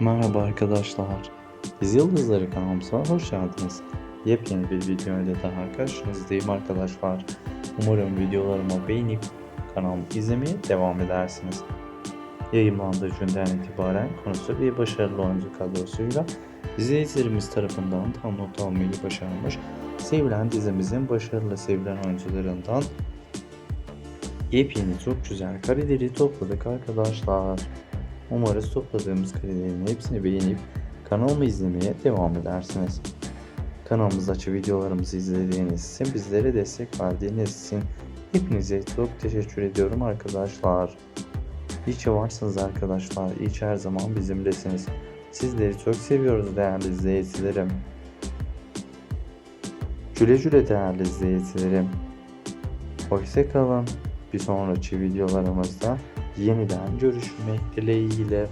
Merhaba arkadaşlar. Biz Yıldızları kanalımıza hoş geldiniz. Yepyeni bir video ile daha karşınızdayım arkadaşlar. Umarım videolarımı beğenip kanalımı izlemeye devam edersiniz. Yayınlandığı günden itibaren konusu bir başarılı oyuncu kadrosuyla izleyicilerimiz tarafından tam not almayı başarmış. Sevilen dizimizin başarılı sevilen oyuncularından yepyeni çok güzel kareleri topladık arkadaşlar. Umarız topladığımız karelerin hepsini beğenip kanalımı izlemeye devam edersiniz. Kanalımızdaki videolarımızı izlediğiniz için, bizlere destek verdiğiniz için hepinize çok teşekkür ediyorum arkadaşlar. İyi ki varsınız arkadaşlar. İyi her zaman bizimlesiniz. Sizleri çok seviyoruz değerli izleyicilerim. Güle güle değerli izleyicilerim. Hoşçakalın. Bir sonraki videolarımızda yeniden görüşmek dileğiyle.